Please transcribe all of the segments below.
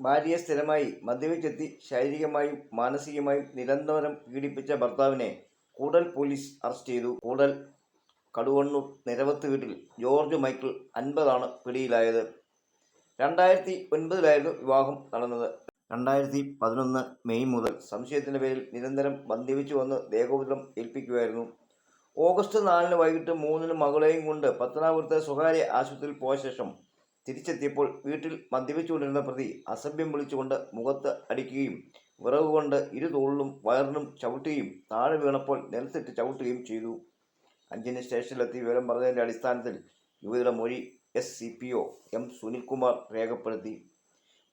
ഭാര്യയെ സ്ഥിരമായി മദ്യപിച്ചെത്തി ശാരീരികമായും മാനസികമായും നിരന്തരം പീഡിപ്പിച്ച ഭർത്താവിനെ കൂടൽ പോലീസ് അറസ്റ്റ് ചെയ്തു. കൂടൽ കടുവണ്ണൂർ നിരവത്ത് വീട്ടിൽ ജോർജ് മൈക്കിൾ അൻപതാണ് പിടിയിലായത്. രണ്ടായിരത്തി ഒൻപതിലായിരുന്നു വിവാഹം നടന്നത്. രണ്ടായിരത്തി പതിനൊന്ന് മെയ് മുതൽ സംശയത്തിന്റെ പേരിൽ നിരന്തരം മദ്യപിച്ചു വന്ന് ദേഹോപദ്രം ഏൽപ്പിക്കുമായിരുന്നു ഓഗസ്റ്റ് നാലിന് വൈകിട്ട് മൂന്നിന് മകളെയും കൊണ്ട് പത്തനാപുരത്തെ സ്വകാര്യ ആശുപത്രിയിൽ പോയ ശേഷം തിരിച്ചെത്തിയപ്പോൾ വീട്ടിൽ മദ്യപിച്ചുകൊണ്ടിരുന്ന പ്രതി അസഭ്യം വിളിച്ചുകൊണ്ട് മുഖത്ത് അടിക്കുകയും വിറവ് കൊണ്ട് ഇരുതോളിലും വയറിനും ചവിട്ടുകയും താഴെ വീണപ്പോൾ നിലത്തിട്ട് ചവിട്ടുകയും ചെയ്തു. അഞ്ചിന് സ്റ്റേഷനിലെത്തി വിവരം പറഞ്ഞതിന്റെ അടിസ്ഥാനത്തിൽ യുവതിയുടെ മൊഴി S C P O M Sunilkumar രേഖപ്പെടുത്തി.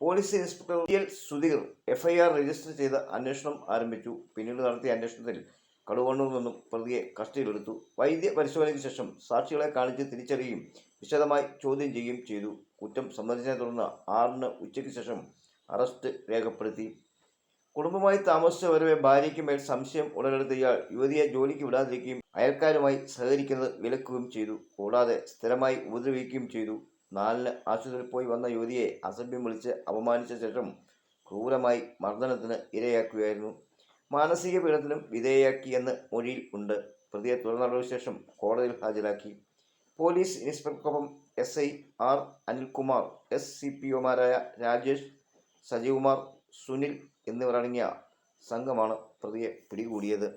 Police inspector L Sudheer FIR register ചെയ്ത് അന്വേഷണം ആരംഭിച്ചു. പിന്നീട് നടത്തിയ അന്വേഷണത്തിൽ കടുവണ്ണൂർ നിന്നും പ്രതിയെ കസ്റ്റഡിയിലെടുത്തു. വൈദ്യ പരിശോധനയ്ക്ക് ശേഷം സാക്ഷികളെ കാണിച്ച് തിരിച്ചറിയുകയും വിശദമായി ചോദ്യം ചെയ്യുകയും ചെയ്തു. കുറ്റം സംബന്ധിച്ചതിനെ തുടർന്ന് ആറിന് ഉച്ചയ്ക്ക് ശേഷം അറസ്റ്റ് രേഖപ്പെടുത്തി. കുടുംബമായി താമസിച്ച വരവെ ഭാര്യയ്ക്ക് മേൽ സംശയം ഉടലെടുത്ത ഇയാൾ യുവതിയെ ജോലിക്ക് വിടാതിരിക്കുകയും അയൽക്കാരുമായി സഹകരിക്കുന്നത് വിലക്കുകയും ചെയ്തു. കൂടാതെ സ്ഥിരമായി ഉപദ്രവിക്കുകയും ചെയ്തു. നാലിന് ആശുപത്രിയിൽ പോയി വന്ന യുവതിയെ അസഭ്യം വിളിച്ച് അപമാനിച്ച ശേഷം ക്രൂരമായി മർദ്ദനത്തിന് ഇരയാക്കുകയായിരുന്നു. മാനസിക പീഡനത്തിനും വിധേയയാക്കിയെന്ന് മൊഴിയിൽ ഉണ്ട്. പ്രതിയെ തുടർ നടപടിശേഷം ശേഷം കോടതിയിൽ ഹാജരാക്കി. Police ഇൻസ്പെക്ടർക്കൊപ്പം S I R Anilkumar S C P ഒമാരായ Rajesh Sajeevkumar Sunil എന്നിവരടങ്ങിയ സംഘമാണ് പ്രതിയെ പിടികൂടിയത്.